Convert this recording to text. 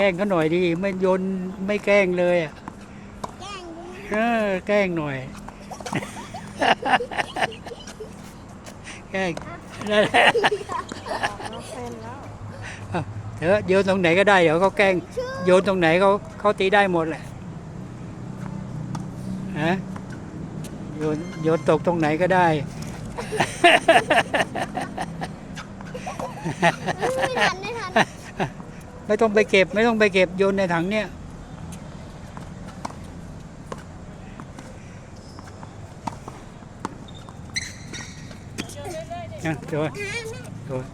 แกล้งเขาหน่อยดีไม่โยนไม่แกล้งเลยอะแกล้งดูนะเออแกล้งหน่อย แกล้งนั่นแหละเราเป็นแล้วเถอะโยนตรงไหนก็ได้เดี๋ยวเขาแกล้งโยนตรงไหนเขาเขาตีได้หมดแหละฮะโยนโยนตกตรงไหนก็ได้ไม่ทันไม่ทัน ไม่ต้องไปเก็บ ไม่ต้องไปเก็บโยนในถังเนี่ยอะโยนโยน